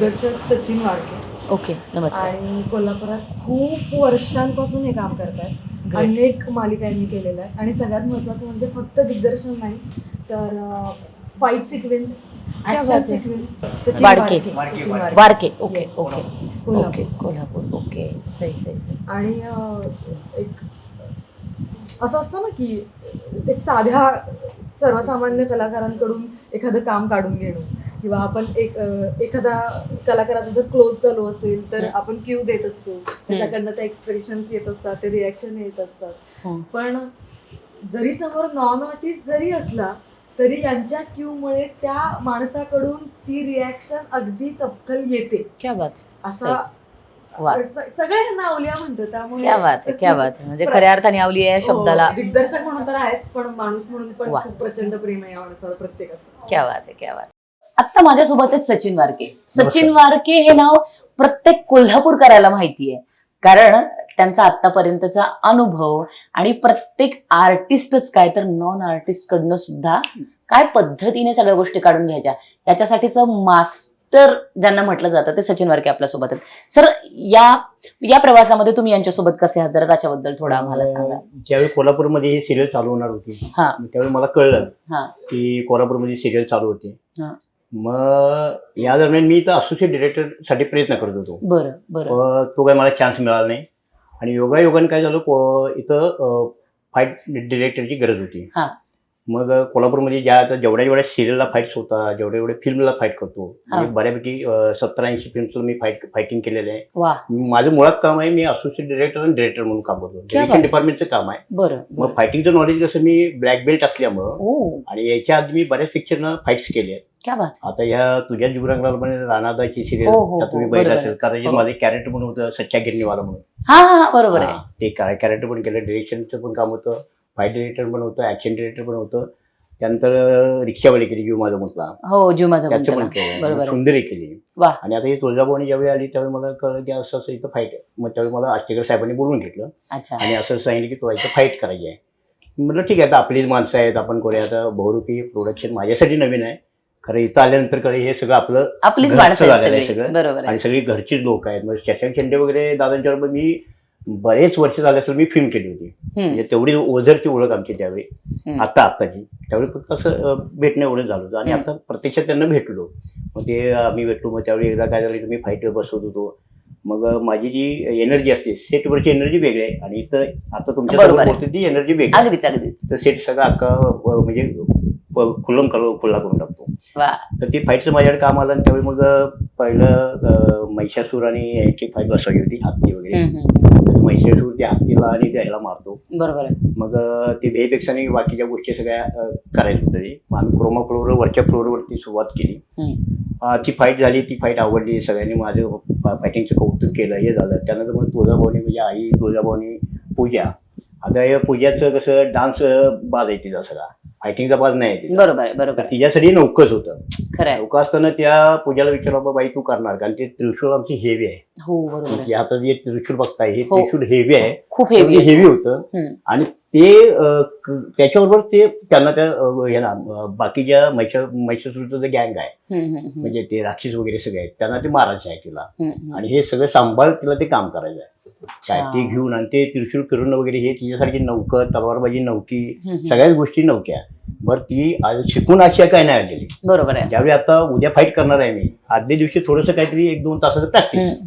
दिग्दर्शक सचिन वाडके ओके नमस्कार आणि कोल्हापुरात खूप वर्षांपासून हे काम करतात Great. अनेक मालिकांनी केलेल्या आहेत आणि सगळ्यात महत्वाचं म्हणजे फक्त दिग्दर्शन नाही तर फाईट सिक्वेन्स क्या ऍक्शन बात. Sequence Sachin Wadke. Wadke Sachin Wadke. Warke okay Yes. Okay Kolhapur. Okay Kolhapur okay सही सही सही आणि अं, एक असं असतं ना की एक साध्या सर्वसामान्य कलाकारांकडून एखादं काम काढून घेणं किंवा आपण एक एखादा कलाकाराचा जर क्लोज चालू असेल तर. आपण क्यू देत असतो. त्याच्याकडनं ते एक्सप्रेशन्स येत असतात ते रिॲक्शन येत असतात. हं. पण जरी समोर नॉन आर्टिस्ट जरी असला तरी यांच्या क्यूमुळे त्या माणसाकडून ती रिॲक्शन अगदी चपखल येते. क्या बात. असा सगळे ह्यांना अवलिया म्हणतो त्यामुळे क्या बात आहे क्या बात म्हणजे खऱ्या अर्थाने आवली या शब्दाला हो, दिग्दर्शक म्हणून तर आहेच पण माणूस म्हणून पण. खूप प्रचंड प्रेम आहे या माणसावर प्रत्येकाचं. क्या बात आहे क्या बात. आहे. आता माझ्यासोबत आहेत सचिन वारके सचिन वारके हे नाव प्रत्येक कोल्हापूरकराला माहिती आहे कारण त्यांचा आतापर्यंतचा अनुभव आणि प्रत्येक आर्टिस्टच काय तर नॉन आर्टिस्ट कडनं सुद्धा काय पद्धतीने सगळ्या गोष्टी काढून घ्यायच्या याच्यासाठीचं मास्टर ज्यांना म्हटलं जातं ते सचिन वारके आपल्यासोबत आहेत सर या या प्रवासामध्ये तुम्ही यांच्यासोबत कसे आहात जरा त्याच्याबद्दल थोडं आम्हाला सांगा ज्यावेळी कोल्हापूरमध्ये ही सिरियल चालू होणार होती हा. त्यावेळी मला कळलं हा. की कोल्हापूरमध्ये सिरियल चालू होती. मग या दरम्यान मी इथं असोसिएट डिरेक्टरसाठी प्रयत्न करत होतो. बरं बरं. तो काही मला चान्स मिळाला नाही. आणि योगायोगाने काय झालं इथं फाईट डिरेक्टरची गरज होती. हा. मग कोल्हापूरमध्ये ज्या आता जेवढ्या जेवढ्या सिरियलला फाईट्स होता जेवढ्या जेवढ्या फिल्मला फाईट करतो म्हणजे बऱ्यापैकी सत्तर ऐंशी फिल्मचं मी फाईट फायटिंग केलेलं आहे. वा. माझं मुळात काम आहे मी असोसिएट डिरेक्टर आणि डिरेक्टर म्हणून काम करतो. डिरेक्शन. डिपार्टमेंटचं काम आहे. बरं मग बरं. फायटिंगचं नॉलेज कसं मी ब्लॅक बेल्ट असल्यामुळं ओ. आणि याच्या आधी मी बऱ्याच पिक्चरनं फाईट्स केले. आहेत क्या बात. आता ह्या तुझ्या पण राणादाची सिरियल हो, हो, तुम्ही हो, बघितलं असेल. कारण जे हो. माझे कॅरेक्टर पण होतं सच्चा गिरणीवाला म्हणून. हा हा बरोबर आहे. हा, ते काय कॅरेक्टर पण केलं डिरेक्शनचं पण काम होतं. फाईट डिरेक्टर पण होतं ऍक्शन डिरेक्टर पण होतं. त्यानंतर रिक्षावाली केली जीव माझा म्हटला. हो जीव माझा त्याचं पण गुंतला. केलं बरोबर आहे. सुंदरी केली. वा. आणि आता ही तुळजाभवानी ज्यावेळी आली त्यावेळी मला कळलं की असं असं इथं फाईट आहे. मग त्यावेळी मला आष्टेकर साहेबांनी बोलून घेतलं. अच्छा. आणि असं सांगितलं की तुला इथं फाईट करायची आहे. म्हटलं ठीक आहे आता आपलीच माणसं आहेत आपण करूया. आता बहुरूपी प्रोडक्शन माझ्यासाठी नवीन आहे. खरं इथं आल्यानंतर खरं हे सगळं आपलं आपलीच घरचं माणसं आहेत झालेलं आहे सगळी. सगळं. बरोबर आहे. आणि सगळी घरचीच लोक आहेत. मग शशांक शेंडे वगैरे दादांच्या बरोबर मी बरेच वर्ष झाले असेल मी फिल्म केली होती. म्हणजे तेवढी ओझरची ओळख आमची त्यावेळी. आता आत्ताची. त्यावेळी फक्त असं भेटणं एवढं झालं होतं. आणि. आता प्रत्यक्षात त्यांना भेटलो. मग ते आम्ही भेटलो. मग त्यावेळी एकदा काय झालं मी फाईट बसवत होतो. मग माझी जी एनर्जी असते सेटवरची एनर्जी वेगळी आहे. आणि इथं आता तुमच्या ती एनर्जी वेगळी तर सेट सगळा अख्खा म्हणजे खुल्लम खुल्ला करून टाकतो. तर ती फाईटचं माझ्याकडे काम आलं आणि त्यावेळी मग पहिलं महिषासूर आणि यांची फाईट बसवली होती हत्ती वगैरे. महिषासूर त्या हत्तीला आणि त्याला मारतो. बरोबर मग ते आणि बाकीच्या गोष्टी सगळ्या अं, करायला होतं. ते आम्ही क्रोमा फ्लोअर वरच्या फ्लोअरवरती सुरुवात केली. ती फाईट झाली ती फाईट आवडली. सगळ्यांनी माझं फायटिंगचं कौतुक केलं हे झालं. त्यानंतर मग तुळजाभवानी म्हणजे आई तुळजाभवानी पूजा. आता या पूजाचं कसं डान्स बाज आहे तिचा सगळा. फायटिंगचा बाज नाही. बरोबर आहे बरोबर आहे तिच्यासाठी नौकच होतं खरं आहे नौका असताना त्या पूजाला विचारलं बाबा बाई तू करणार कारण ते त्रिशूळ आमची हेवी आहे हो बरोबर आहे आता जे त्रिशूळ बघताय हे हो. त्रिशूल हेवी आहे खूप हेवी. हेवी होतं हम्म. आणि ते त्याच्याबरोबर ते त्यांना त्या ह्याला बाकीच्या मैशा मैशासूरचं जे गँग आहे. म्हणजे ते राक्षस वगैरे सगळे आहेत त्यांना ते मारायचं आहे तिला. आणि हे सगळं सांभाळ तिला ते काम करायचं आहे काय. ते घेऊन आणि ते त्रिशूळ फिरून वगैरे हे तिच्यासारखी नौकं तलवारबाजी नौकी. सगळ्याच गोष्टी नौक्या बरं ती आज शिकून अशी काय नाही आलेली बरोबर आहे ज्यावेळी आता उद्या फाईट करणार आहे मी आदल्या दिवशी थोडंसं काहीतरी एक दोन तासाचं प्रॅक्टिस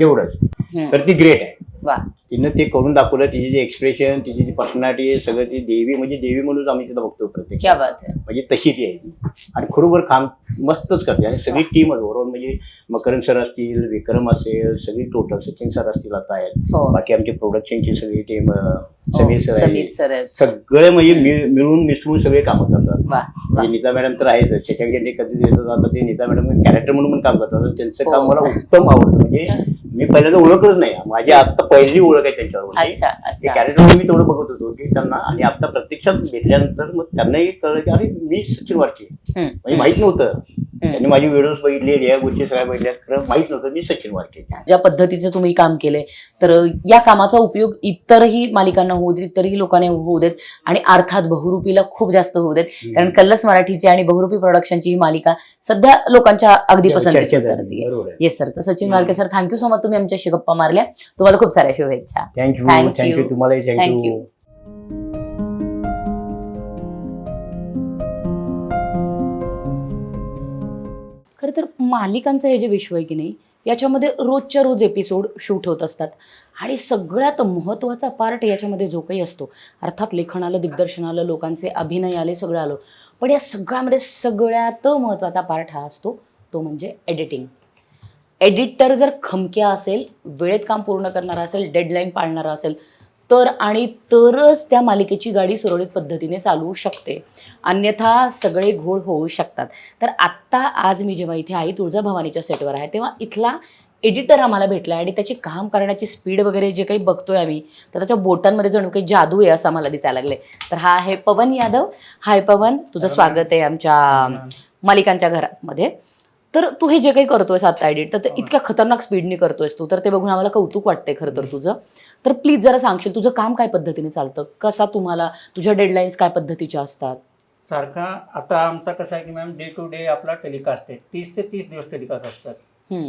तेवढंच हम्म. तर ती ग्रेट आहे वा. तिनं ते करून दाखवलं तिचे जे एक्सप्रेशन तिची जी पर्सनॅलिटी सगळं ती देवी म्हणजे देवी म्हणून आम्ही तिथं बघतो प्रत्येक क्या बात आहे. म्हणजे तशी ती आहे. ती आणि खरोबर काम मस्तच करते. आणि सगळी टीम ओव्हरऑल म्हणजे मकरंद सर असतील विक्रम असेल सगळी टोटल सचिन सर असतील आता आहेत. हो. बाकी आमची प्रोडक्शनची सगळी टीम समीर सर समीर आहे सर आहेत. सगळे म्हणजे मिळ- मिळून मिसळून सगळे कामं करतात. वा वा. म्हणजे नीता मॅडम तर आहेत. शशांक यांनी कधी देतात आता ते नीता मॅडम कॅरेक्टर म्हणून पण काम करतात. आणि त्यांचं हो. काम मला उत्तम आवडतं. म्हणजे मी पहिल्यांदा ओळखलंच नाही. माझी आता पहिली ओळख आहे त्यांच्यावर. म्हणजे अच्छा ते अच्छा कॅरेक्टर मी तेवढं बघत होतो की त्यांना आणि आता प्रत्यक्षात भेटल्यानंतर मग त्यांनाही कळलं की अरे मी सचिन वाडके हम्म, म्हणजे माहीत नव्हतं. त्यांनी माझी व्हिडिओज बघितली या गोष्टी सगळ्या बघितल्या. खरं माहीत नव्हतं मी सचिन वारके. ज्या पद्धतीचं तुम्ही काम केलंय तर या कामाचा उपयोग इतरही मालिकांना होऊ देत इतरही लोकांना होऊ देत आणि अर्थात बहुरूपीला खूप जास्त होऊ देत. कारण कल्लस मराठीची आणि बहुरूपी प्रोडक्शनची ही मालिका सध्या लोकांच्या अगदी. करते आहे. येस सर तर Sachin Warke sir thank you so much तुम्ही आमच्याशी गप्पा मारल्या. तुम्हाला खूप साऱ्या शुभेच्छा. थँक्यू. थँक्यू Thank थँक्यू खरं तर मालिकांचं हे जे विश्व आहे की नाही याच्यामध्ये रोजच्या रोज एपिसोड शूट होत असतात. आणि सगळ्यात महत्त्वाचा पार्ट याच्यामध्ये जो काही असतो अर्थात लेखन आलं दिग्दर्शन आलं लोकांचे अभिनय आले सगळं आलं. पण या सगळ्यामध्ये सगळ्यात महत्त्वाचा पार्ट हा असतो तो म्हणजे एडिटिंग एडिटर जर खमक्या असेल वेळेत काम पूर्ण करणारा असेल डेडलाईन पाळणारा असेल तर आणि तरच त्या मालिकेची गाडी सुरळीत पद्धतीने चालू शकते. अन्यथा सगळे घोळ होऊ शकतात. तर आत्ता आज मी जेव्हा इथे आई तुळजाभवानीच्या सेटवर आहे तेव्हा इथला एडिटर आम्हाला भेटला आणि त्याची काम करण्याची स्पीड वगैरे जे काही बघतोय आम्ही तर त्याच्या बोटांमध्ये जणू काही जादू आहे असं आम्हाला दिसायला लागले तर हा आहे पवन यादव. हाय पवन. तुझं स्वागत आहे आमच्या मालिकांच्या घरामध्ये. तर तू हे जे काही करतोयस आता एडिट तर ते इतक्या खतरनाक स्पीडने करतोयस तू तर ते बघून आम्हाला कौतुक वाटतंय खरं तर तुझं. तर प्लीज जरा सांगशील तुझं काम काय पद्धतीने चालतं? कसा तुम्हाला तुझ्या डेडलाईन्स काय पद्धतीच्या असतात? सारखा आता आमचा कसं आहे की मॅम डे टू डे आपला टेलिकास्ट आहे. तीस ते तीस दिवस टेलिकास्ट असतात. हम्म,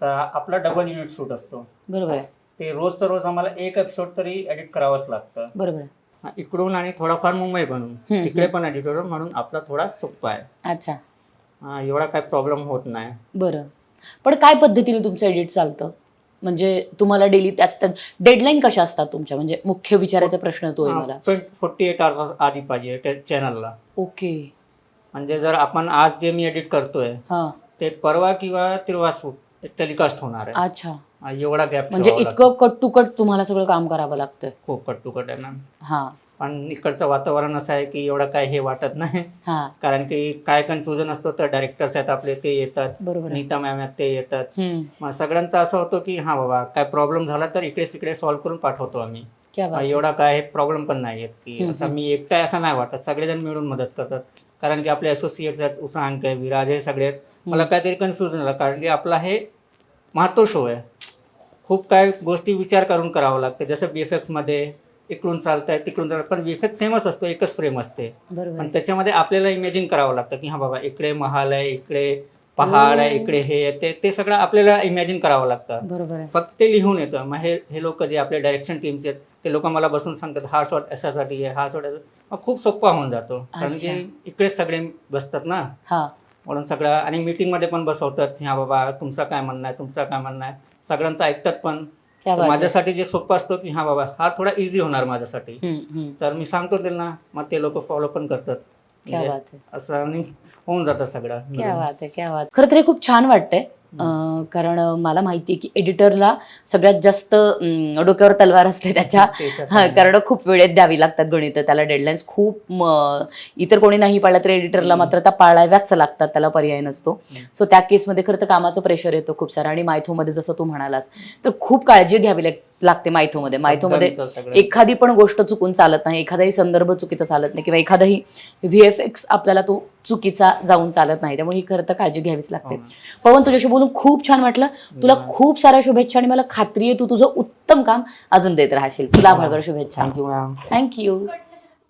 तर आपला डबल युनिट शूट असतो. बरोबर आहे. ते रोज तर रोज आम्हाला एक एपिसोड तरी एडिट करावंच लागतं. बरोबर आहे. हा, इकडून आणि थोडाफार मुंबई बनवून हम्म, तिकडे पण एडिट होतो म्हणून आपला थोडा सोपा आहे. अच्छा. हा, एवढा काही प्रॉब्लेम होत नाही. बरं. पण काय पद्धतीने तुमचं एडिट चालतं? म्हणजे तुम्हाला डेली त्यात डेडलाईन कशा असतात तुमच्या? म्हणजे मुख्य विचाराचा प्रश्न तो आहे मला. फोर्टी एट आवर्स आधी पाहिजे चॅनलला ओके. म्हणजे जर आपण आज जे मी एडिट करतोय हां. ते परवा किंवा तिरवा टेलिकास्ट होणार आहे. अच्छा. एवढा गॅप म्हणजे इतकं कट टू कट तुम्हाला सगळं काम करावं लागतं खूप कट टू कट आहे मॅम हां. पण इकडचं वातावरण असं आहे की एवढं काय हे वाटत नाही. हां. कारण की काय कन्फ्युजन असतो तर डायरेक्टर्स आहेत आपले ते येतात. बरोबर आहे. नीता मॅम आहेत ते येतात. हम्म, मग सगळ्यांचं असं होतं की हां बाबा काय प्रॉब्लेम झाला तर इकडे तिकडे सॉल्व्ह करून पाठवतो आम्ही. क्या हा, बात आहे. एवढा काय प्रॉब्लेम पण नाही आहेत की हम्म, असं हम्म. मी एकटा आहे असं नाही वाटत. सगळेजण मिळून मदत करतात. कारण की आपले असोसिएट्स आहेत उसांक आहे विराज हे सगळे आहेत. मला काहीतरी कन्फ्युजन झालं कारण की आपला हे महत्त्व शो आहे. खूप काय गोष्टी विचार करून करावं लागतं. जसं बी एफ एक्समध्ये इकडून चालत आहे तिकडून चालत पण एक्स सेमच असतो एकच फ्रेम असते. बरोबर पण आहे. त्याच्यामध्ये आपल्याला इमॅजिन करावं लागतं की हा बाबा इकडे महाल आहे इकडे पहाड आहे हो. इकडे हे आहे ते ते सगळं आपल्याला इमॅजिन करावं लागतं. बरोबर आहे. फक्त ते लिहून येतं. मग हे हे लोक जे आपले डायरेक्शन टीमचे आहेत ते लोक मला बसून सांगतात हा शॉट अशासाठी आहे हा शॉट असं मग खूप सोपा होऊन जातो. कारण की अच्छा. इकडेच सगळे बसतात ना. हा. म्हणून सगळं आणि मीटिंगमध्ये पण बसवतात की हा बाबा तुमचं काय म्हणणं आहे तुमचं काय म्हणणं आहे. सगळ्यांचं ऐकतात पण. माझ्यासाठी जे सोपं असतो की हा बाबा हा थोडा इझी होणार माझ्यासाठी. तर मी सांगतो त्यांना मग ते लोक फॉलो पण करतात. क्या म्हणजे असं आणि होऊन जातं सगळं. क्या मिळून. बात आहे क्या बात खरं तर खूप छान वाटतंय. कारण मला माहिती आहे की एडिटरला सगळ्यात जास्त डोक्यावर तलवार असते त्याच्या. कारण खूप वेळेत द्यावी लागतात गणित त्याला डेडलाईन्स खूप इतर कोणी नाही पाळलं तर एडिटरला. मात्र त्या पाळाव्याच लागतात त्याला पर्याय नसतो. सो त्या केसमध्ये खरं तर कामाचं प्रेशर येतो खूप सारं आणि मायथोमध्ये जसं तू म्हणालास तर खूप काळजी घ्यावी लाग- लागते मायथोमध्ये मायथोमध्ये. एखादी पण गोष्ट चुकून चालत नाही एखादाही संदर्भ चुकीचा चालत नाही किंवा एखादाही व्ही एफ एक्स आपल्याला तो चुकीचा जाऊन चालत नाही त्यामुळे ही खरं तर काळजी घ्यावीच लागते हो. पवन तुझ्याशी बोलून खूप छान वाटलं तुला. खूप साऱ्या शुभेच्छा आणि मला खात्री आहे तू तुझं उत्तम काम अजून देत राहशील तुला भरभर शुभेच्छा. थँक्यू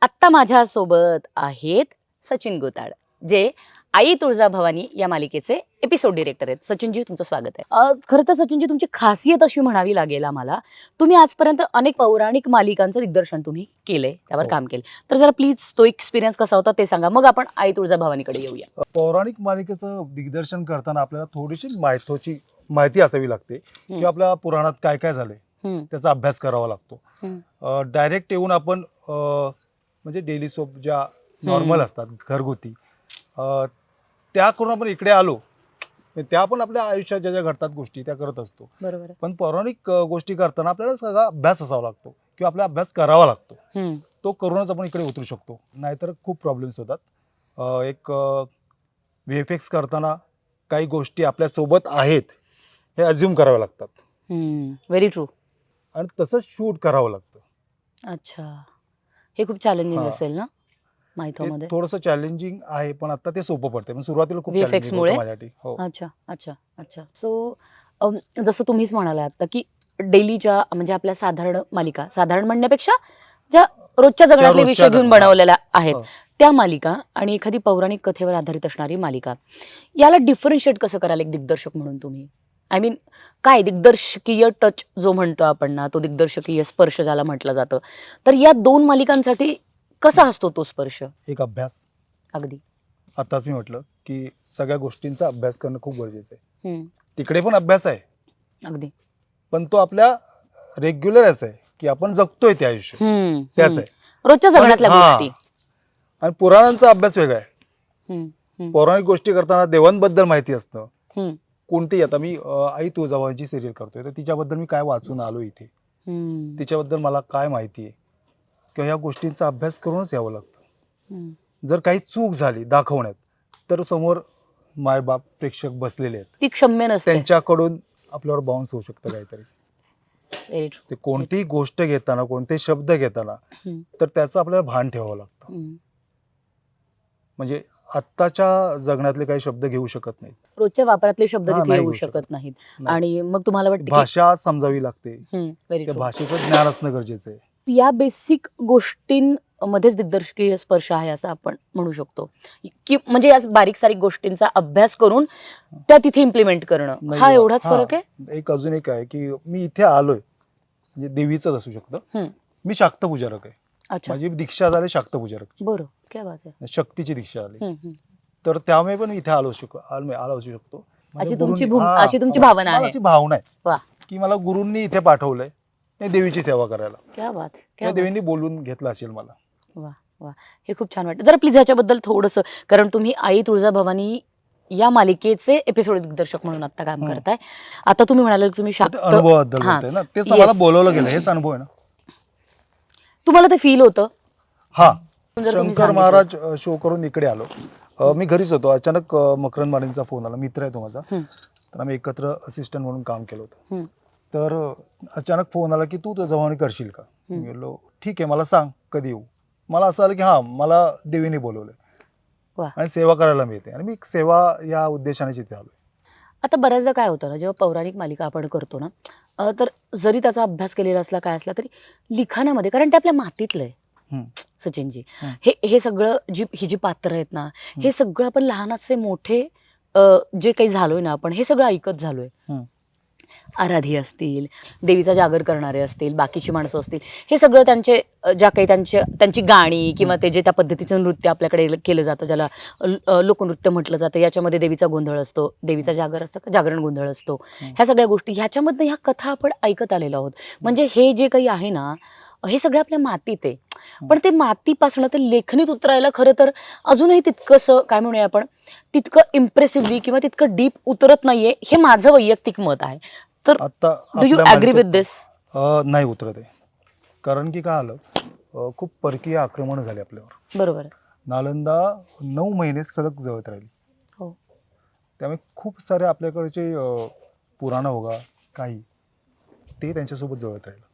आत्ता माझ्यासोबत आहेत सचिन गोताड जे आई तुळजाभवानी या मालिकेचे एपिसोड डिरेक्टर आहेत. सचिनजी तुमचं स्वागत आहे. खरं तर सचिनजी तुमची खासियत अशी म्हणावी लागेल आम्हाला तुम्ही आजपर्यंत अनेक पौराणिक मालिकांचं दिग्दर्शन तुम्ही केलंय त्यावर हो. काम केलं तर जरा प्लीज तो एक्सपिरियन्स कसा होता ते सांगा. मग आपण आई तुळजाभवानीकडे येऊया. पौराणिक मालिकेचं दिग्दर्शन करताना आपल्याला थोडीशी मायथोची माहिती असावी लागते की आपल्या पुराणात काय काय झालंय. हम्म. त्याचा अभ्यास करावा लागतो. डायरेक्ट येऊन आपण अं, म्हणजे डेली सोप ज्या नॉर्मल असतात घरगुती त्या करून आपण इकडे आलो त्या पण आपल्या आयुष्यात ज्या ज्या घडतात गोष्टी त्या करत असतो. बरोबर. पण पौराणिक गोष्टी करताना आपल्याला सगळा अभ्यास असावा लागतो किंवा आपला अभ्यास करावा लागतो. तो करूनच आपण इकडे उतरू शकतो. नाहीतर खूप प्रॉब्लेम्स होतात. एक व्ही एफ एक्स करताना काही गोष्टी आपल्यासोबत आहेत हे अज्युम कराव्या लागतात. व्हेरी ट्रू आणि तसंच शूट करावं लागतं. अच्छा. हे खूप चॅलेंजिंग. असेल ना? थोडंसं चॅलेंजिंग आहे पण आता ते सोपं पडते पण सुरुवातीला खूप VFX मुळे? माझ्यासाठी. हो. अच्छा अच्छा अच्छा. सो जसं तुम्हीच म्हणाला आता की डेलीच्या म्हणजे आपल्या साधारण मालिका साधारण म्हणण्यापेक्षा ज्या रोजच्या जगण्यातले रोजच्या विषय घेऊन जगण्यात. बनवलेल्या आहेत हो. त्या मालिका आणि एखादी पौराणिक कथेवर आधारित असणारी मालिका याला डिफरन्शिएट कसं कराल एक दिग्दर्शक म्हणून तुम्ही? आय मीन काय? दिग्दर्शकीय टच जो म्हणतो आपण ना तो दिग्दर्शकीय स्पर्श ज्याला म्हटलं जातं. तर या दोन मालिकांसाठी कसा असतो तो स्पर्श? एक अभ्यास. अगदी. आताच मी म्हटलं की सगळ्या गोष्टींचा अभ्यास करणं खूप गरजेचं आहे. तिकडे पण अभ्यास आहे. अगदी. पण तो आपल्या रेग्युलरच आहे की आपण जगतोय ते आयुष्य त्याच. आहे. रोजच्या जगण्यातल्या. गोष्टी. आणि पुराणांचा अभ्यास वेगळा आहे. पौराणिक गोष्टी करताना देवांबद्दल माहिती असतं. कोणती आता मी आई तुळजाभवानीची सिरियल करतोय. तर तिच्याबद्दल मी काय वाचून आलो इथे? तिच्याबद्दल मला काय माहिती आहे? किंवा ह्या गोष्टींचा अभ्यास करूनच यावं लागतं. जर काही चूक झाली दाखवण्यात तर समोर मायबाप प्रेक्षक बसलेले आहेत ती क्षम्य नसते त्यांच्याकडून आपल्यावर बाउन्स होऊ शकतं काहीतरी. ते कोणतीही गोष्ट घेताना कोणतेही शब्द घेताना. तर त्याचं आपल्याला भान ठेवावं लागतं. म्हणजे आत्ताच्या जगण्यातले काही शब्द घेऊ शकत नाहीत रोजच्या वापरातले शब्द होऊ शकत. नाहीत नाही. आणि मग तुम्हाला वाटतं भाषा समजावी लागते त्या भाषेचं ज्ञान असणं गरजेचं आहे या बेसिक गोष्टींमध्येच दिग्दर्शकीय स्पर्श आहे असं आपण म्हणू शकतो. की म्हणजे या बारीक सारीक गोष्टींचा अभ्यास करून त्या तिथे इम्प्लिमेंट करणं. हा एवढाच हा. फरक आहे? एक अजून एक आहे की मी इथे आलोय. म्हणजे देवीचंच असू शकतं. हम्म. मी शाक्तपूजारक आहे. अच्छा. माझी दीक्षा झाली शाक्तपूजारक. बरं काय बात आहे. शक्तीची दीक्षा आली हम्म, हम्म. तर त्यामुळे पण मी इथे आलो शक आलो आलो असू शकतो. माझ्या अशी तुमची गुरूंनी- भूम- हा, अशी तुमची भावना मला आहे. अशी भावना वा. आहे की मला गुरूंनी इथे पाठवलंय. हे देवीची सेवा करायला. क्या बात त्या क्या बात. देवींनी बोलून घेतलं असेल मला. हे खूप छान वाटतं जरा प्लीज ह्याच्याबद्दल थोडंसं कारण तुम्ही आई तुळजाभवानी या मालिकेचे एपिसोड दिग्दर्शक म्हणून आता काम हम्म. करताय. आता तुम्ही म्हणाले की तुम्ही ते अनुभवाबद्दल हा. बोलतोय ना. तेच ना Yes. मला बोलवलं गेलं. हेच अनुभव आहे ना. तुम्हाला ते फील होतं? हा. जर तुम्ही शंकर सांगितलं. महाराज शो करून इकडे आलो. अ, मी घरीच होतो. अचानक अ, मकरंद मानेंचा फोन आला. मित्र आहे तो माझा. हम्म. तर आम्ही एकत्र असिस्टंट म्हणून काम केलं होतं. हम्म. तर अचानक फोन आला की तू तो जवानी करशील का. मी बोललो ठीक आहे मला सांग कधी येऊ मला असं आलं की हां मला देवीने बोलवलंय वा. आणि सेवा करायला मिळते आणि मी सेवा या उद्देशाने तिथे आलो आता बऱ्याचदा काय होतं ना जेव्हा पौराणिक मालिका आपण करतो ना तर जरी त्याचा अभ्यास केलेला असला काय असला तरी लिखाणामध्ये कारण ते आपल्या मातीतलं आहे. सचिनजी. हे हे सगळं जी ही जी पात्र आहेत ना हे सगळं आपण लहानाचे मोठे जे काही झालोय ना आपण हे सगळं ऐकत झालोय. आराधी असतील देवीचा जागर करणारे असतील बाकीची माणसं असतील हे सगळं त्यांचे ज्या काही त्यांच्या त्यांची गाणी किंवा ते जे त्या पद्धतीचं नृत्य आपल्याकडे केलं जातं ज्याला लोकनृत्य म्हटलं जातं याच्यामध्ये देवीचा गोंधळ असतो देवीचा जागर असतं जागरण गोंधळ असतो. ह्या सगळ्या गोष्टी ह्याच्यामधनं ह्या कथा आपण ऐकत आलेलो आहोत म्हणजे हे जे काही आहे ना हे सगळं आपल्या मातीत आहे. पण ते मातीपासनं ते लेखनीत उतरायला खरं तर अजूनही तितकंसं काय म्हणूया आपण तितकं इम्प्रेसिव्हली किंवा तितकं डीप उतरत नाहीये हे माझं वैयक्तिक मत आहे. तर आता do you agree with this नाही उतरत आहे. कारण की काय आलं खूप परकीय आक्रमण झाले आपल्यावर. बरोबर. नालंदा नऊ महिने सलग जळत राहिली. हो. त्यामुळे खूप सारे आपल्याकडचे पुराणं होगा काही ते त्यांच्यासोबत जळत राहिलं.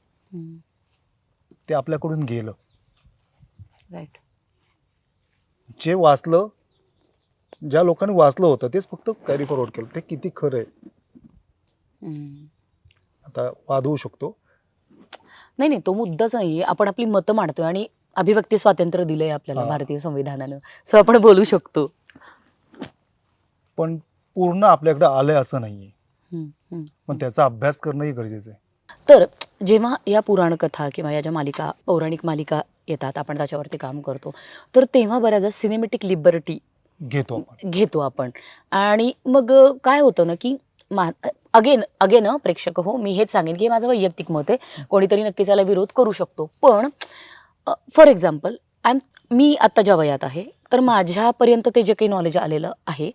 ते आपल्याकडून गेलं. राईट जे वाचलं ज्या लोकांनी वाचलं होतं तेच फक्त कॅरी फॉरवर्ड केलं. ते किती खरं आहे. आता वाद होऊ शकतो. नाही नाही तो मुद्दाच नाहीये. आपण आपली मतं मांडतोय आणि अभिव्यक्ती स्वातंत्र्य दिलंय आपल्याला हा. भारतीय संविधानानं. सो आपण बोलू शकतो. पण पूर्ण आपल्याकडे आलंय असं नाहीये. हम्म, हम्म. पण त्याचा अभ्यास करणंही गरजेचं आहे. तर जेव्हा या पुराणकथा किंवा या ज्या मालिका पौराणिक मालिका येतात आपण त्याच्यावरती काम करतो तर तेव्हा बऱ्याचदा सिनेमॅटिक लिबर्टी घेतो घेतो आपण. आणि मग काय होतं ना की मा अगेन अगेन प्रेक्षक हो मी हेच सांगेन की हे माझं वैयक्तिक मत आहे. कोणीतरी नक्कीच याला विरोध करू शकतो. पण फॉर एक्झाम्पल आय एम मी आत्ता ज्या वयात आहे तर माझ्यापर्यंत ते जे काही नॉलेज आलेलं आहे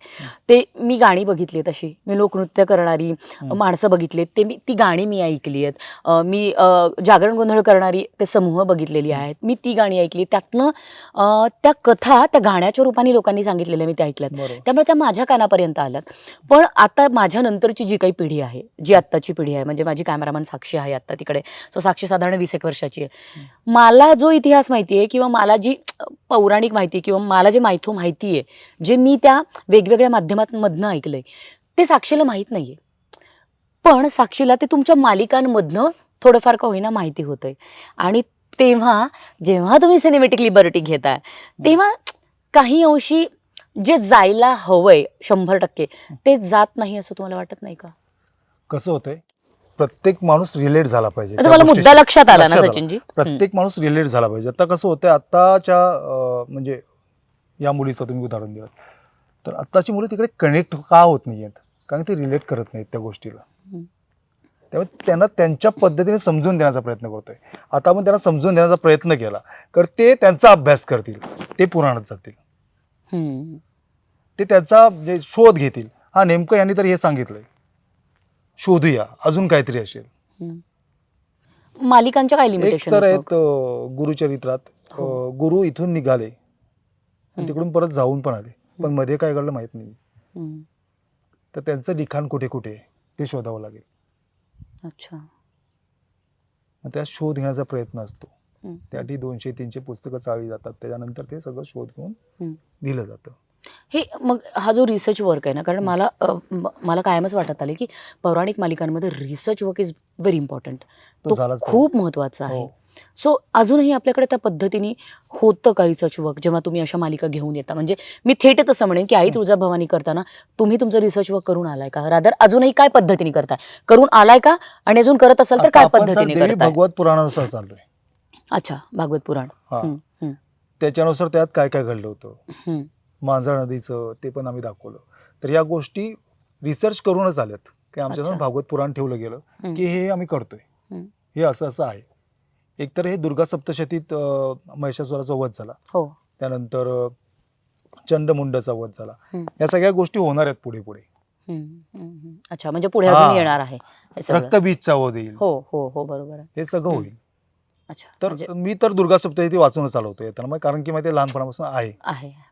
ते मी गाणी बघितली तशी मी लोकनृत्य करणारी. माणसं बघितलीत. ते मी ती गाणी मी ऐकली आहेत. मी जागरण गोंधळ करणारी ते समूह बघितलेली आहेत. मी ती गाणी ऐकली. त्यातनं त्या कथा त्या गाण्याच्या रूपाने लोकांनी सांगितलेल्या मी त्या ऐकल्यात. त्यामुळे त्या माझ्या कानापर्यंत आल्यात. पण आता माझ्या नंतरची जी काही पिढी आहे जी आत्ताची पिढी आहे म्हणजे माझी कॅमेरामॅन साक्षी आहे आत्ता तिकडे. सो साक्षी साधारण वीस एक वर्षाची आहे. मला जो इतिहास माहिती आहे किंवा मला जी पौराणिक माहिती किंवा मला जे मायथो माहिती आहे जे मी त्या वेगवेगळ्या माध्यमांमधनं ऐकलंय ते साक्षीला माहीत नाहीये. पण साक्षीला ते तुमच्या मालिकांमधनं थोडंफार का होईना माहिती होतंय. आणि तेव्हा जेव्हा तुम्ही सिनेमॅटिक लिबर्टी घेताय तेव्हा काही अंशी जे जायला हवंय शंभर टक्के ते जात नाही असं तुम्हाला वाटत नाही का? कसं होतंय? प्रत्येक माणूस रिलेट झाला पाहिजे. तुम्हाला. मुद्दा लक्षात आला ना. सचिनजी? प्रत्येक माणूस रिलेट झाला पाहिजे. आता कसं होतंय आत्ताच्या अं, म्हणजे या मुलीचं तुम्ही उदाहरण दिलं. तर आत्ताची मुलं तिकडे कनेक्ट का होत नाही आहेत कारण ते रिलेट करत नाहीत त्या गोष्टीला. त्यामुळे त्यांना त्यांच्या पद्धतीने समजून देण्याचा प्रयत्न करतोय. आता आपण त्यांना समजून देण्याचा प्रयत्न केला तर ते त्यांचा अभ्यास करतील ते पुराणात जातील. ते त्याचा जे शोध घेतील. हा नेमकं यांनी तर हे सांगितलंय. शोधूया अजून काहीतरी असेल. मालिकांच्या काय लिमिटेशन तर आहेत गुरुचरित्रात. गुरु इथून निघाले. आणि हं. तिकडून परत जाऊन पण आले पण मध्ये काय घडलं माहीत नाही. तर त्यांचं लिखाण कुठे कुठे ते शोधावं लागेल अच्छा मग त्या शोध घेण्याचा प्रयत्न असतो हं. त्यासाठी दोनशे तीनशे पुस्तकं चाळली जातात त्याच्यानंतर ते सगळं शोध घेऊन हं. दिलं जातं हे मग हा जो रिसर्च वर्क आहे ना कारण हं. मला मला कायमच वाटत आले की पौराणिक मालिकांमध्ये research work is very important तो खूप महत्त्वाचा पाहिजे. आहे हो. सो अजूनही आपल्याकडे त्या पद्धतीने होतं का रिसर्च वर्क जेव्हा तुम्ही अशा मालिका घेऊन येता. म्हणजे मी थेट तसं म्हणेन की आई. तुळजा भवानी करताना तुम्ही तुमचं रिसर्च वर्क करून आलाय का? रादर अजूनही काय पद्धतीने करताय? करून आलाय का? आणि अजून करत असाल तर काय पद्धतीने करताय? भगवत पुराणानुसार चाललोय अच्छा भागवत पुराण. हा. हं, हं. त्याच्यानुसार त्यात काय काय घडलं होतं? हं, मांजळ नदीचं ते पण आम्ही दाखवलं. तर या गोष्टी रिसर्च करूनच आल्यात. की अच्छा. भागवत पुराण ठेवलं गेलं हं. की हे आम्ही करतोय. हं. हे असं असं आहे. एकतर हे दुर्गा सप्तशतीत महिषासुराचा वध झाला हो त्यानंतर चंडमुंडचा वध झाला. या सगळ्या गोष्टी होणार आहेत पुढे पुढे. अच्छा म्हणजे पुढे. अजून येणार आहे. रक्तबीजचा वध येईल हो हो हो बरोबर हे सगळं. होईल अच्छा तर म्हणजे मी तर दुर्गा सप्तशती वाचूनच चालवतो येताना मग कारण की माहिती लहानपणापासून आहे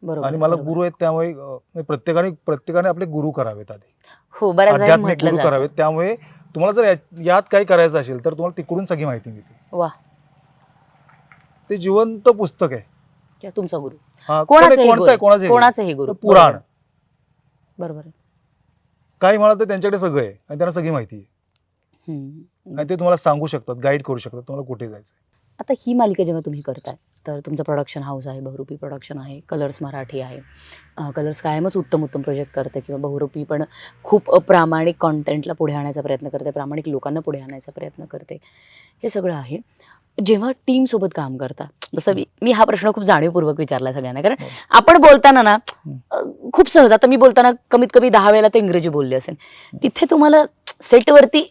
बरोबर आणि मला. गुरु आहेत त्यामुळे अं, प्रत्येकाने प्रत्येकाने आपले गुरु करावेत आधी हो आध्यात्मिक म्हटलं गुरु. करावेत त्यामुळे तुम्हाला जर यात काही करायचं असेल तर तुम्हाला तिकडून सगळी माहिती मिळते वा ते जिवंत पुस्तक आहे. किंवा तुमचा गुरु. हा कोणाचंही कोणतं- कोणतं आहे गुरु. कोणाचं आहे? कोणाचेही गुरु. पुराण. बरोबर. आहे. काही म्हणा तर त्यांच्याकडे सगळं आहे आणि त्यांना सगळी माहिती आहे. हम्म. आणि ते तुम्हाला सांगू शकतात गाईड करू शकतात तुम्हाला कुठे जायचं आता ही मालिका जेव्हा तुम्ही करताय तर तुमचं प्रोडक्शन हाऊस आहे बहुरूपी प्रोडक्शन आहे कलर्स मराठी आहे. कलर्स कायमच उत्तम उत्तम प्रोजेक्ट करते किंवा बहुरूपी पण खूप प्रामाणिक कॉन्टेंटला पुढे आणण्याचा प्रयत्न करते प्रामाणिक लोकांना पुढे आणण्याचा प्रयत्न करते. हे सगळं आहे. जेव्हा टीमसोबत काम करता जसं मी मी हा प्रश्न खूप जाणीवपूर्वक विचारला सगळ्यांना कारण हो. आपण बोलताना ना खूप सहज आता मी बोलताना कमीत कमी दहा वेळेला ते इंग्रजी बोलले असेल. तिथे तुम्हाला सेटवरती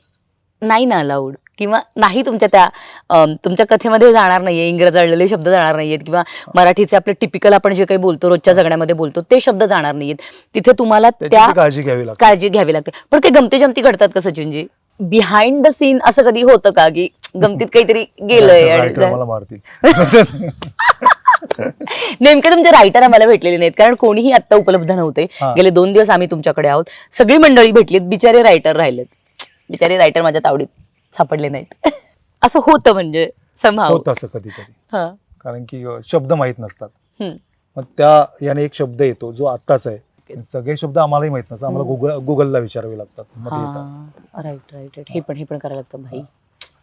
नाही ना अलाउड किंवा नाही तुमच्या त्या तुमच्या कथेमध्ये जाणार नाहीये इंग्रजाळलेले शब्द जाणार नाहीयेत किंवा मराठीचे आपले टिपिकल आपण जे काही बोलतो रोजच्या जगण्यामध्ये बोलतो ते शब्द जाणार नाहीयेत. तिथे तुम्हाला त्या काळजी घ्यावी लागते. काळजी घ्यावी लागते. पण काही गमती जमती घडतात का सचिनजी? बिहाइंड द सीन असं कधी होतं का की गमतीत काहीतरी गेलंय आणि नेमके तुमचे रायटर आम्हाला भेटलेले नाहीत कारण कोणीही आता उपलब्ध नव्हते. गेले दोन दिवस आम्ही तुमच्याकडे आहोत. सगळी मंडळी भेटलीत बिचारे रायटर राहिलेत. बिचारे रायटर माझ्या तावडीत. सापडले नाहीत. असं होतं म्हणजे होत असं कधी कधी कारण की अं, शब्द माहीत नसतात. हम्म. मग त्या याने एक शब्द येतो जो आत्ताच आहे. सगळे शब्द आम्हाला माहीत नसतात. आम्हाला. गुगल गुगलला विचारावे लागतात. मग ते येतात. राईट राईट राईट हे पण हे पण करायला लागतं भाई.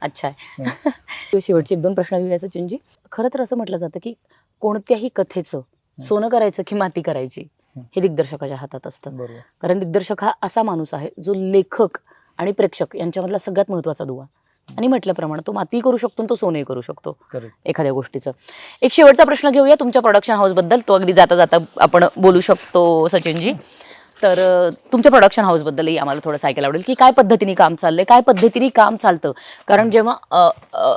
अच्छा. आहे शेवटचे एक दोन प्रश्न घेऊया सचिनजी. खरं तर असं म्हटलं जातं की कोणत्याही कथेचं सोनं करायचं की माती करायची हे दिग्दर्शकाच्या हातात असतं. बरोबर. कारण दिग्दर्शक हा असा माणूस आहे जो लेखक आणि प्रेक्षक यांच्यामधला सगळ्यात महत्त्वाचा दुवा. आणि म्हटल्याप्रमाणे तो माती करू शकतो तो सोनंही करू शकतो. एखाद्या गोष्टीचं. एक शेवटचा प्रश्न घेऊया तुमच्या प्रोडक्शन हाऊसबद्दल तो अगदी जाता जाता आपण बोलू शकतो सचिनजी. तर तुमच्या प्रोडक्शन हाऊसबद्दलही आम्हाला थोडंसं ऐकायला आवडेल की काय पद्धतीने काम चाललंय काय पद्धतीने काम चालतं. कारण जेव्हा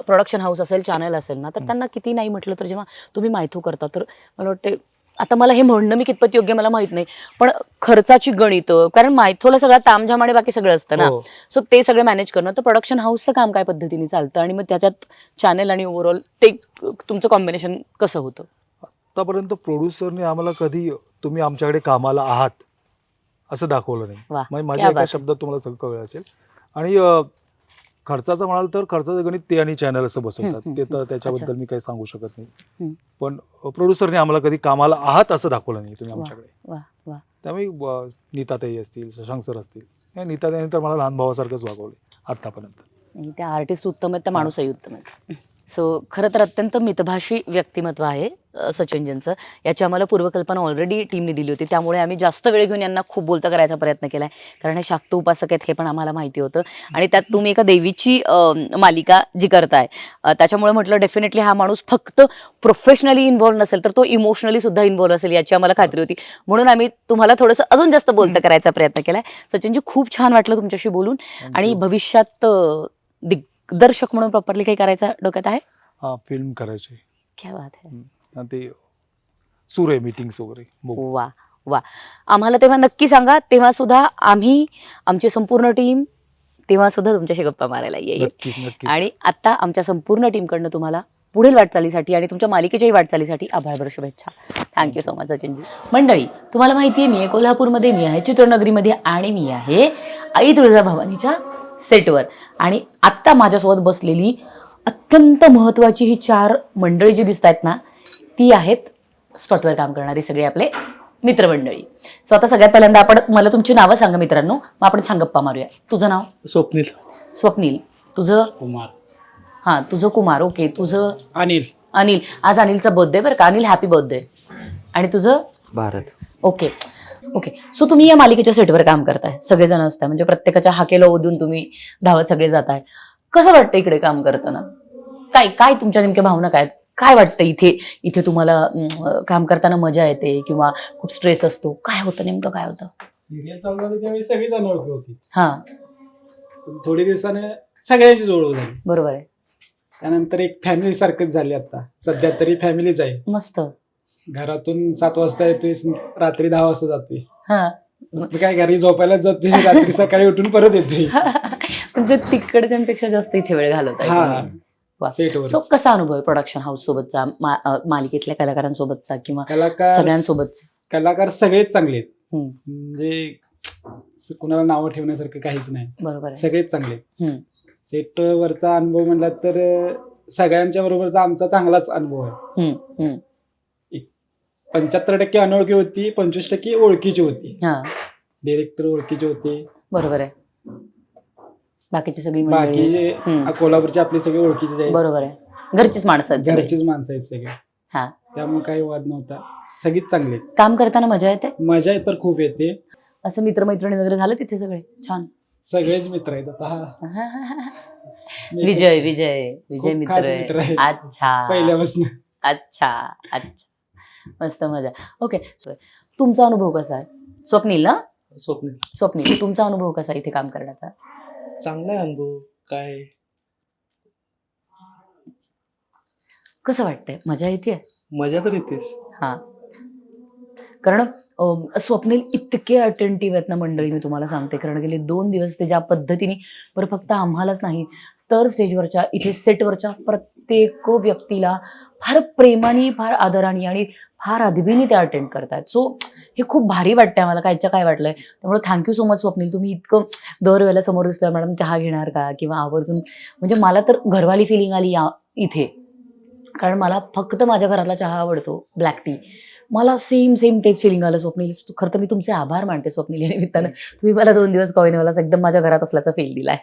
प्रोडक्शन हाऊस असेल चॅनल असेल ना तर त्यांना किती नाही म्हटलं तर जेव्हा तुम्ही मायथो करता तर मला वाटते आता मला हे म्हणणं मी कितपत योग्य मला माहीत नाही. पण खर्चाची गणित कारण मायथोला सगळा तामझाम आणि बाकी सगळं असतं ना. हो. सो ते सगळे मॅनेज करणं. तर प्रोडक्शन हाऊसचं काम काय पद्धतीने चालतं? आणि मग त्याच्यात चॅनल आणि ओव्हरऑल ते तुमचं कॉम्बिनेशन कसं होतं? आतापर्यंत प्रोड्युसरने आम्हाला कधी तुम्ही आमच्याकडे कामाला आहात असं दाखवलं नाही. म्हणजे क्या माझ्या एका बात. शब्दात तुम्हाला सगळं कळलं असेल. आणि अं, खर्चाचं म्हणाल तर खर्चाचं गणित ते आणि चॅनल असं बसवतात ते तर. त्याच्याबद्दल. मी काही सांगू शकत नाही. पण प्रोड्युसरने आम्हाला कधी कामाला आहात असं दाखवलं नाही तुम्ही. आमच्याकडे त्यामुळे नीताताई असतील शशांक सर असतील नीताताईने तर मला लहान भावासारखंच वागवले आतापर्यंत त्या आर्टिस्ट उत्तम आहेत त्या माणूसही उत्तम आहेत सो खरं तर अत्यंत मितभाषी व्यक्तिमत्व आहे सचिनजींचं. याची आम्हाला पूर्वकल्पना ऑलरेडी टीमने दिली होती. त्यामुळे आम्ही जास्त वेळ घेऊन यांना खूप बोलता करायचा प्रयत्न केला आहे कारण हे शाक्त उपासक आहेत हे पण आम्हाला माहिती होतं. आणि त्यात तुम्ही एका देवीची मालिका जी करताय त्याच्यामुळे म्हटलं डेफिनेटली हा माणूस फक्त प्रोफेशनली इन्व्हॉल्व नसेल तर तो इमोशनली सुद्धा इन्व्हॉल्व असेल याची आम्हाला खात्री होती. म्हणून आम्ही तुम्हाला थोडंसं अजून जास्त बोलतं करायचा प्रयत्न केलाय. सचिनजी खूप छान वाटलं तुमच्याशी बोलून. आणि भविष्यात अ, दिग्दर्शक म्हणून प्रॉपरली काही करायचा डोक्यात आहे? हा फिल्म करायचे. क्या बात आहे. आणि ते सुरू आहे मीटिंग्स वगैरे. बघू. वा वा. आम्हाला तेव्हा नक्की सांगा तेव्हा सुद्धा आम्ही आमची संपूर्ण टीम तेव्हा सुद्धा तुमच्याशी गप्पा मारायला येईल. नक्कीच नक्कीच. आणि आता आमच्या संपूर्ण टीमकडनं तुम्हाला पुढील वाटचालीसाठी आणि तुमच्या मालिकेच्याही वाटचालीसाठी आभारभर शुभेच्छा. Thank you so much Sachinji. मंडळी तुम्हाला माहिती आहे मी आहे कोल्हापूरमध्ये मी आहे चित्रनगरीमध्ये आणि मी आहे आई तुळजाभवानीच्या सेटवर आणि आत्ता माझ्यासोबत बसलेली अत्यंत महत्त्वाची ही चार मंडळी जी दिसत आहेत ना ती आहेत स्पॉटवर काम करणारी सगळे आपले मित्रमंडळी. सो आता सगळ्यात पहिल्यांदा आपण मला तुमची नावं सांगा मित्रांनो मग आपण छान गप्पा मारूया. तुझं नाव? स्वप्नील. स्वप्नील. तुझं? कुमार. हां तुझं कुमार ओके. तुझं? अनिल. अनिल. आज अनिलचा बर्थडे बरं का? अनिल हॅपी बर्थडे आणि तुझं? भारत. ओके. ओके सो तुम्ही या मालिकेच्या सेटवर काम करताय. सगळेजण असताय. म्हणजे प्रत्येकाच्या हाकेला ओढून तुम्ही धावत सगळे जाताय. कसं वाटतं इकडे काम करताना? काय काय तुमच्या नेमक्या भावना काय? काय वाटतं इथे इथे तुम्हाला काम करताना मजा येते किंवा खूप स्ट्रेस असतो? काय होतं नेमकं? काय होतं? सिरियल चालू झाली त्यावेळी सगळीच अनोळखी होती. हां. पण थोडे दिवसाने सगळ्यांची ओळख झाली. बरोबर आहे. त्यानंतर एक फॅमिली सारखंच झाली आता. सध्या तरी फॅमिलीच आहे. मस्त. घरातून सात वाजता येतोय रात्री दहा वाजता जातोय. हां. मग काय घरी झोपायला जातोय रात्री सकाळी उठून परत येतोय. म्हणजे तिकडच्यांपेक्षा जास्त इथे वेळ हा. सेटवर सो कसा अनुभव आहे प्रोडक्शन हाऊस सोबतचा मा- अ, मालिकेतल्या कलाकारांसोबतचा किंवा कलाकार सगळ्यांसोबतचा? कलाकार सगळेच चांगले आहेत. हम्म. म्हणजे स- कुणाला नावं ठेवण्यासारखं काहीच नाही. बरोबर आहे. सगळेच चांगले आहेत. हम्म. सेटवरचा अनुभव म्हणला तर अं, सगळ्यांच्या बरोबरचा आमचा चांगलाच अनुभव आहे. हम्म, हम्म. पंच्याहत्तर टक्के अनोळखी होती पंचवीस टक्के ओळखीची होती. हा. डिरेक्टर ओळखीचे होते. बरोबर आहे. बाकीची सगळी मंडळी. बाकी हम्म. कोल्हापूरची आपली सगळी ओळखीचे आहेत. बरोबर आहे. घरचीच माणसं आहेत सगळी. घरचीच माणसं आहेत सगळे. हा. त्यामुळे काही वाद नव्हता. सगळीच चांगले आहेत. काम करताना मजा येते? मजा तर खूप येते. असं मित्रमैत्रिणी वगैरे झालं तिथे सगळे? छान. सगळेच मित्र आहेत आता. हा विजय विजय विजय खूप मित्र खास आहे. मित्र आहेत. अच्छा. पहिल्यापासून. अच्छा अच्छा. मस्त मजा. ओके तुमचा अनुभव कसा आहे? स्वप्नील ना? स्वप्नील. स्वप्नील तुमचा अनुभव कसा आहे इथे काम करण्याचा? चांगला आहे अनुभव. काय? कसं वाटतंय? मजा येते? मजा तर येतेच. हा. कारण अम, स्वप्नील इतके अटेंटिव्ह आहेत ना मंडळी मी तुम्हाला सांगते. कारण गेले दोन दिवस ते ज्या पद्धतीने बरं फक्त आम्हालाच नाही तर स्टेजवरच्या इथे सेटवरच्या प्रत्येक व्यक्तीला फार प्रेमाने फार आदराने आणि फार अदबीने ते अटेंड करतायत. सो हे खूप भारी वाटतंय मला कायच्या काय वाटलंय? त्यामुळे थँक्यू सो मच स्वप्नील. तुम्ही इतकं दरवेळेला समोर दिसलं मॅडम चहा घेणार का? किंवा आवर्जून म्हणजे मला तर घरवाली फिलिंग आली या इथे. कारण मला फक्त माझ्या घरातला चहा आवडतो ब्लॅक टी मला सेम सेम तेच फिलिंग आलं स्वप्नील. खरं तर मी तुमचे आभार मानते स्वप्नील या निमित्तानं. तुम्ही मला दोन दिवस कॉईनवालाच एकदम माझ्या घरात असल्याचा फील दिलाय.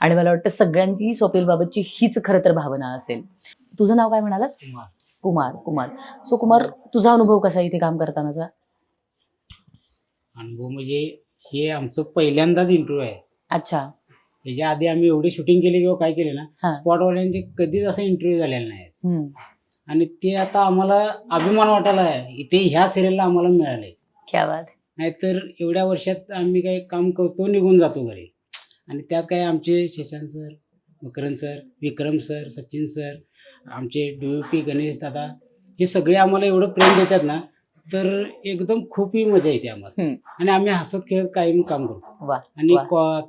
आणि मला वाटतं सगळ्यांची स्वप्नील बाबतची हीच खरं तर भावना असेल. तुझं नाव काय म्हणालास? कुमार. कुमार सो कुमार तुझा अनुभव कसा आहे इथे काम करतानाचा? अनुभव म्हणजे हे आमचं पहिल्यांदाच इंटरव्ह्यू आहे. अच्छा. त्याच्या आधी आम्ही एवढी शूटिंग केली किंवा काय केले हा. ना स्पॉटवाल्यांचे कधीच असं इंटरव्ह्यू झालेला नाही हम्म. आणि ते आता आम्हाला अभिमान वाटायला आहे. इथे ह्या सिरियलला आम्हाला क्या बात. नाहीतर एवढ्या वर्षात आम्ही काही काम करतो निघून जातो घरी. आणि त्यात काय आमचे Shashank sir Makarand sir Vikram sir Sachin sir आमचे डी पी गणेश दादा हे सगळे आम्हाला एवढं प्रेम देतात ना तर एकदम खूपही मजा येते आम्हाला. आणि आम्ही हसत खेळत कायम काम करतो. आणि.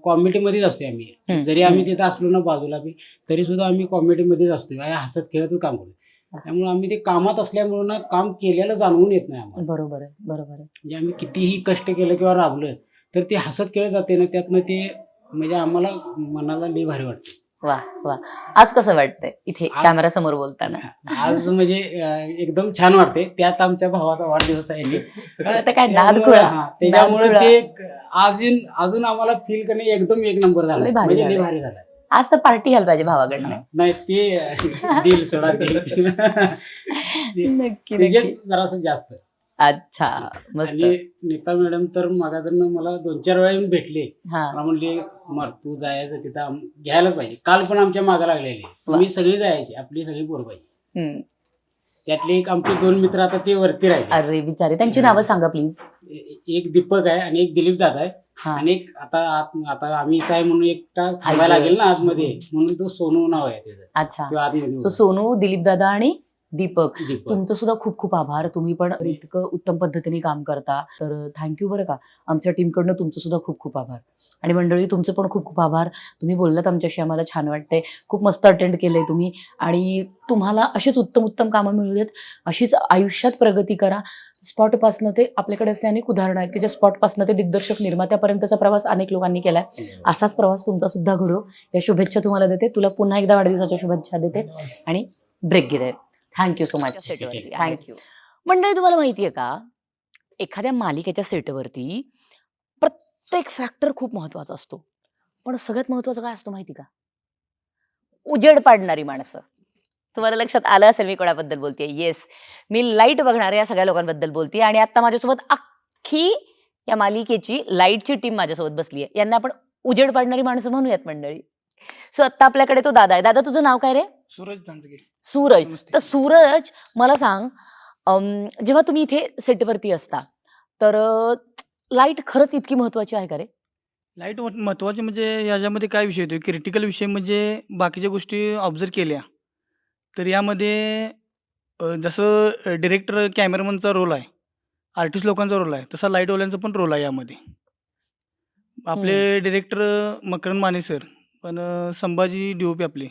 कॉमेडीमध्येच असतो आम्ही. जरी आम्ही तिथे असलो ना बाजूला बी तरी सुद्धा आम्ही कॉमेडीमध्येच असतो हसत खेळतच काम करतो त्यामुळे आम्ही ते कामात असल्यामुळे ना काम केलेलं जाणवून येत नाही आम्हाला. बरोबर आहे बरोबर आहे. म्हणजे आम्ही कितीही कष्ट केलं किंवा राबलं तर ते हसत खेळत जाते ना त्यातनं ते म्हणजे आम्हाला मनाला लई भारी वाटतं. वा वा. आज कसं वाटतंय इथे आज- कॅमेरा समोर बोलताना? आज म्हणजे अं, एकदम छान वाटते. त्यात आमच्या भावाचा वाढदिवस आहे. आता काय नाद त्यामुळं- खुळा हा, त्याच्यामुळे ते एक अजून अजून आम्हाला फील करणे एकदम एक नंबर झाला भारी म्हणजे झालंय. भारी झाला आज तर पार्टी घ्यायला पाहिजे भावाकडनं. नाही ते दिल सोडा ते. नक्की नक्की. जरासं जास्त. अच्छा मस्त. आणि नीता मॅडम तर मागादरनं मला दोन चार वेळा येऊन भेटले. हा. मला म्हणले मग तू जायचं तिथं आम- घ्यायलाच पाहिजे. काल पण आमच्या मागा लागलेले. तुम्ही सगळी जायची आपली सगळी पोर पाहिजे हम्म. त्यातले एक आमचे दोन मित्र आता ते वरती राहिले. अरे बिचारे त्यांची नावं सांगा प्लीज ए- एक दीपक आहे आणि एक दिलीप दादा आहे. हा. आणि एक आता आत- आता आम्ही इथं आहे म्हणून एकटा थांबायला लागेल ना आतमध्ये. म्हणून तो सोनू नाव आहे त्याचं. अच्छा. तो आतमध्ये सो उभा सोनू दिलीप दादा आणि दीपक तुमचं सुद्धा खूप खूप आभार. तुम्ही पण इतकं उत्तम पद्धतीने काम करता. तर थँक्यू बरं का. आमच्या टीमकडनं तुमचं सुद्धा खूप खूप आभार. आणि मंडळी तुमचं पण खूप खूप आभार. तुम्ही बोललात आमच्याशी आम्हाला छान वाटतंय. खूप मस्त अटेंड केलंय तुम्ही. आणि तुम्हाला अशीच उत्तम उत्तम कामं मिळू देत अशीच आयुष्यात प्रगती करा. स्पॉटपासनं ते आपल्याकडे असे अनेक उदाहरणं आहेत की ज्या स्पॉटपासनं ते दिग्दर्शक निर्मात्यापर्यंतचा प्रवास अनेक लोकांनी केलाय. असाच प्रवास तुमचा सुद्धा घडो. या शुभेच्छा तुम्हाला देते. तुला पुन्हा एकदा वाढदिवसाच्या शुभेच्छा देते. आणि ब्रेक घेते. थँक्यू सो मच थँक्यू मंडळी तुम्हाला माहितीये का? एखाद्या मालिकेच्या सेटवरती प्रत्येक फॅक्टर खूप महत्त्वाचा असतो. पण सगळ्यात महत्वाचं काय असतं माहिती का? उजेड पाडणारी माणसं. तुम्हाला लक्षात आलं असेल मी कोणाबद्दल बोलते येस मी लाइट बघणाऱ्या या सगळ्या लोकांबद्दल बोलते आणि आता माझ्यासोबत अख्खी या मालिकेची लाईटची टीम माझ्यासोबत बसली आहे यांना आपण उजेड पाडणारी माणसं म्हणूयात मंडळी. सो आता आपल्याकडे तो दादा आहे. दादा तुझं नाव काय रे? सूरज झांजगे सूरज. नमस्ते. तर सूरज मला सांग अम, जेव्हा तुम्ही इथे सेटवरती असता तर लाइट खरंच इतकी महत्वाची आहे का रे? लाइट महत्त्वाचे म्हणजे याच्यामध्ये काय विषय येतो क्रिटिकल विषय म्हणजे बाकीच्या गोष्टी ऑब्झर्व केल्या. तर यामध्ये अ, जसं डिरेक्टर कॅमेरामनचा रोल आहे. आर्टिस्ट लोकांचा रोल आहे. तसा लाईटवाल्यांचा पण रोल आहे यामध्ये. आपले डिरेक्टर मकरंद माने सर पण अ, संभाजी डी ओ पी आपले.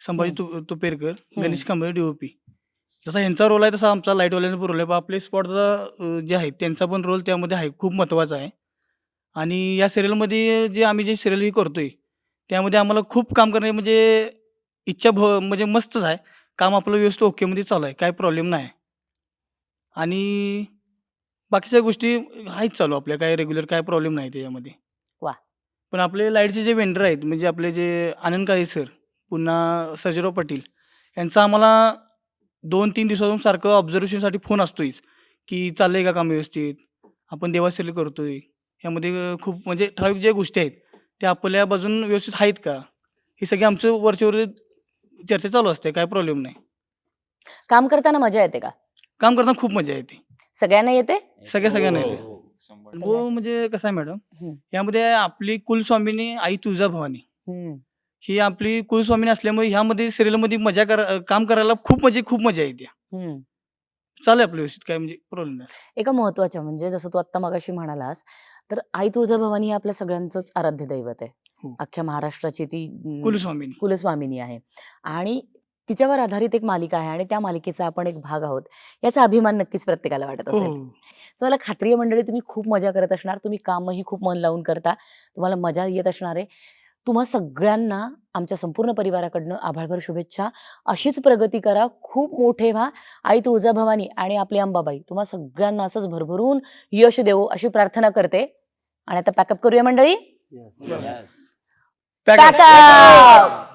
संभाजी तु Tuperkar Ganesh Kamble D O P जसा ह्यांचा रोल आहे तसा आमचा लाईटवाल्यांचा पण रोल आहे. पण आपले स्पॉटचा जे आहेत त्यांचा पण रोल त्यामध्ये आहे. खूप महत्त्वाचा आहे. आणि या सिरियलमध्ये जे आम्ही जे सिरियल ही करतोय त्यामध्ये आम्हाला खूप काम करणे म्हणजे इच्छा भ म्हणजे मस्तच आहे. काम आपलं व्यवस्थित ओकेमध्ये चालू आहे. काय प्रॉब्लेम नाही. आणि बाकीच्या गोष्टी आहेत चालू आपल्या. काय रेग्युलर काय प्रॉब्लेम नाही त्याच्यामध्ये. पण आपले लाईटचे जे वेंडर आहेत म्हणजे आपले जे आनंद काळे सर पुन्हा सर्जेराव पाटील यांचा आम्हाला दोन तीन दिवसातून सारखं ऑब्झर्वेशनसाठी फोन असतोच की चाललंय का काम व्यवस्थित? आपण देवा सिरियल करतोय. यामध्ये खूप म्हणजे ठराविक ज्या गोष्टी आहेत त्या आपल्या बाजून व्यवस्थित आहेत का? हे सगळे आमचं वरच्यावर चर्चा चालू असते काय प्रॉब्लेम नाही. काम करताना मजा येते का? काम करताना खूप मजा येते. सगळ्यांना येते? सगळ्या सगळ्यांना येते. हो. म्हणजे कसं आहे मॅडम. यामध्ये आपली कुलस्वामिनी आई तुळजाभवानी. ही आपली कुलस्वामिनी असल्यामुळे ह्यामध्ये सिरियलमध्ये मजा करा काम करायला खूप म्हणजे खूप मजा येते. चालेल आपलं व्यवस्थित काय म्हणजे प्रॉब्लेम नाही एका महत्त्वाच्या म्हणजे जसं तू आत्ता मगाशी म्हणालास तर आई तुळजाभवानी ही आपल्या सगळ्यांचंच आराध्य दैवत आहे हो. अख्ख्या महाराष्ट्राची ती कुलस्वामिनी कुलस्वामिनी आहे आणि तिच्यावर आधारित एक मालिका आहे आणि त्या मालिकेचा आपण एक भाग आहोत. याचा अभिमान नक्कीच प्रत्येकाला वाटत असेल. हो. तर मला खात्री आहे मंडळी तुम्ही खूप मजा करत असणार. तुम्ही कामही खूप मन लावून करता. तुम्हाला मजा येत असणार आहे. तुम्हा सगळ्यांना आमच्या संपूर्ण परिवाराकडनं आभाळभर शुभेच्छा. अशीच प्रगती करा. खूप मोठे व्हा. आई तुळजाभवानी आणि आपली अंबाबाई तुम्हा सगळ्यांना असंच भरभरून यश देवो अशी प्रार्थना करते. आणि आता पॅकअप करूया मंडळी. पॅकअप